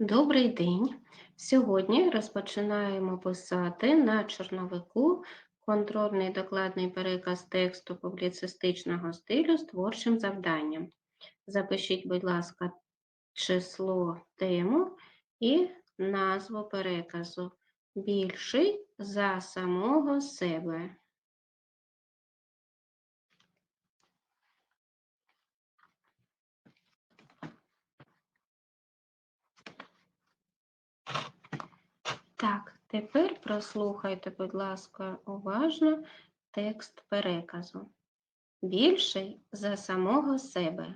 Добрий день! Сьогодні розпочинаємо писати на чорновику контрольний докладний переказ тексту публіцистичного стилю з творчим завданням. Запишіть, будь ласка, число тему і назву переказу більший за самого себе. Так, тепер прослухайте, будь ласка, уважно текст переказу. Більший за самого себе.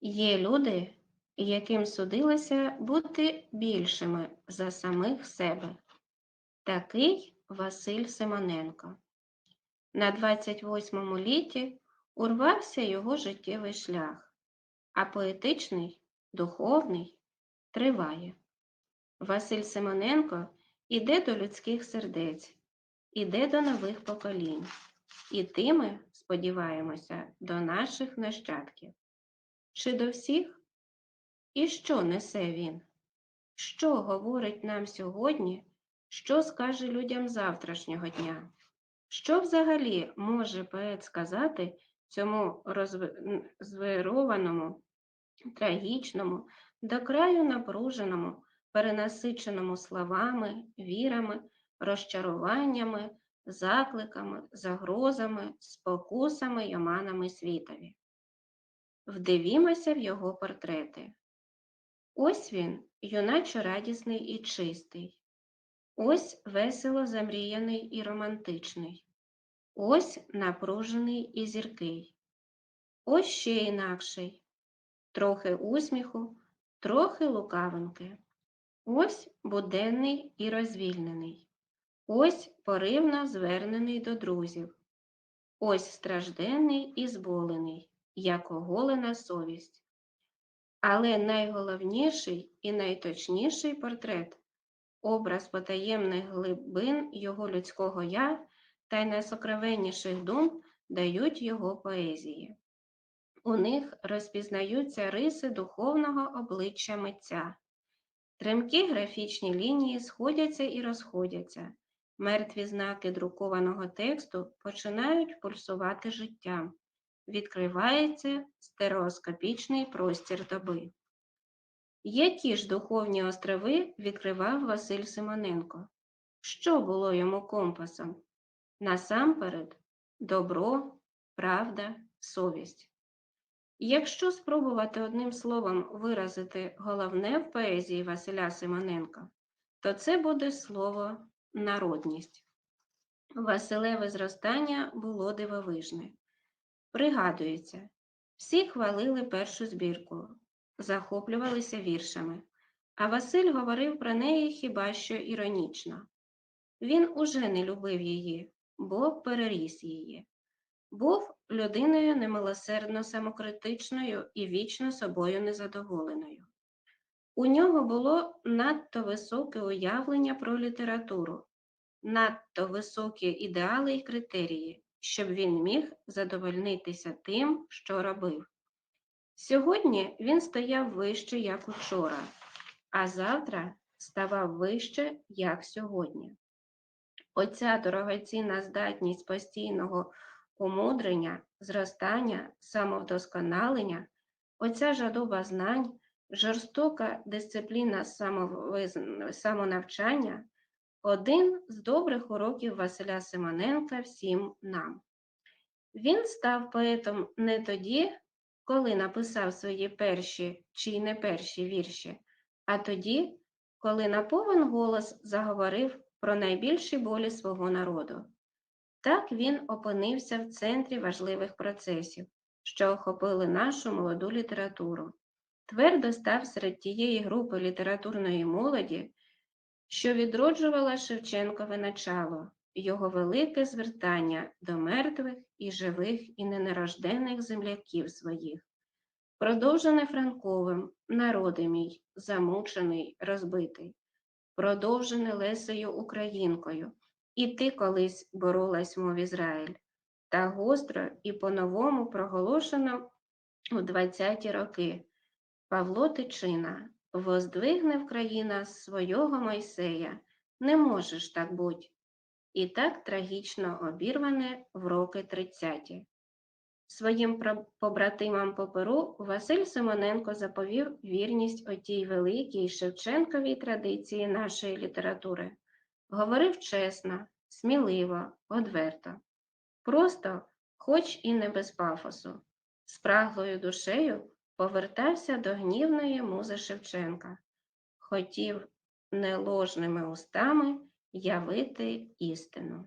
Є люди, яким судилося бути більшими за самих себе. Такий Василь Симоненко. На 28-му літі урвався його життєвий шлях, а поетичний, духовний триває. Василь Симоненко іде до людських сердець, іде до нових поколінь. І тими, сподіваємося, до наших нащадків. Чи до всіх? І що несе він? Що говорить нам сьогодні, що скаже людям завтрашнього дня? Що взагалі може поет сказати цьому розвированому, трагічному, до краю напруженому? Перенасиченому словами, вірами, розчаруваннями, закликами, загрозами, спокусами й оманами світові. Вдивімося в його портрети. Ось він, юначо радісний і чистий, ось весело замріяний і романтичний, ось напружений і зіркий, ось ще інакший, трохи усміху, трохи лукавинки. Ось буденний і розвільнений, ось поривно звернений до друзів, ось стражденний і зболений, як оголена совість. Але найголовніший і найточніший портрет образ потаємних глибин його людського я та й найсокровенніших дум дають його поезії. У них розпізнаються риси духовного обличчя митця. Тремкі графічні лінії сходяться і розходяться, мертві знаки друкованого тексту починають пульсувати життям, відкривається стереоскопічний простір доби. Які ж духовні острови відкривав Василь Симоненко? Що було йому компасом? Насамперед, добро, правда, совість. Якщо спробувати одним словом виразити головне в поезії Василя Симоненка, то це буде слово народність. Василеве зростання було дивовижне. Пригадується, всі хвалили першу збірку, захоплювалися віршами, а Василь говорив про неї хіба що іронічно. Він уже не любив її, бо переріс її. Був людиною немилосердно самокритичною і вічно собою незадоволеною. У нього було надто високе уявлення про літературу, надто високі ідеали і критерії, щоб він міг задовольнитися тим, що робив. Сьогодні він стояв вище, як учора, а завтра ставав вище, як сьогодні. Оця дорогоцінна здатність постійного помудрення, зростання, самовдосконалення, оця жадоба знань, жорстока дисципліна самонавчання один з добрих уроків Василя Симоненка всім нам. Він став поетом не тоді, коли написав свої перші чи не перші вірші, а тоді, коли на повен голос заговорив про найбільші болі свого народу. Так він опинився в центрі важливих процесів, що охопили нашу молоду літературу, твердо став серед тієї групи літературної молоді, що відроджувала Шевченкове начало, його велике звертання до мертвих і живих і ненарождених земляків своїх, продовжене Франковим, народи мій, замучений, розбитий, продовжене Лесею Українкою. І ти колись боролась, мов Ізраїль, та гостро і по-новому проголошено у 20-ті роки Павло Тичина, воздвигне Вкраїна свого Мойсея. Не можеш так буть. І так трагічно обірване в роки тридцяті. Своїм побратимам по перу Василь Симоненко заповів вірність отій великій Шевченковій традиції нашої літератури. Говорив чесно, сміливо, одверто. Просто, хоч і не без пафосу, спраглою душею повертався до гнівної музи Шевченка, хотів неложними устами явити істину.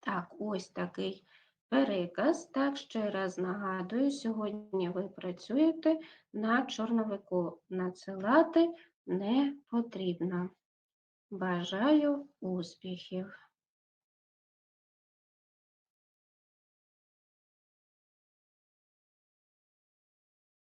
Так, ось такий переказ. Так, ще раз нагадую, сьогодні ви працюєте на чорновику. Надсилати не потрібно. Бажаю успіхів!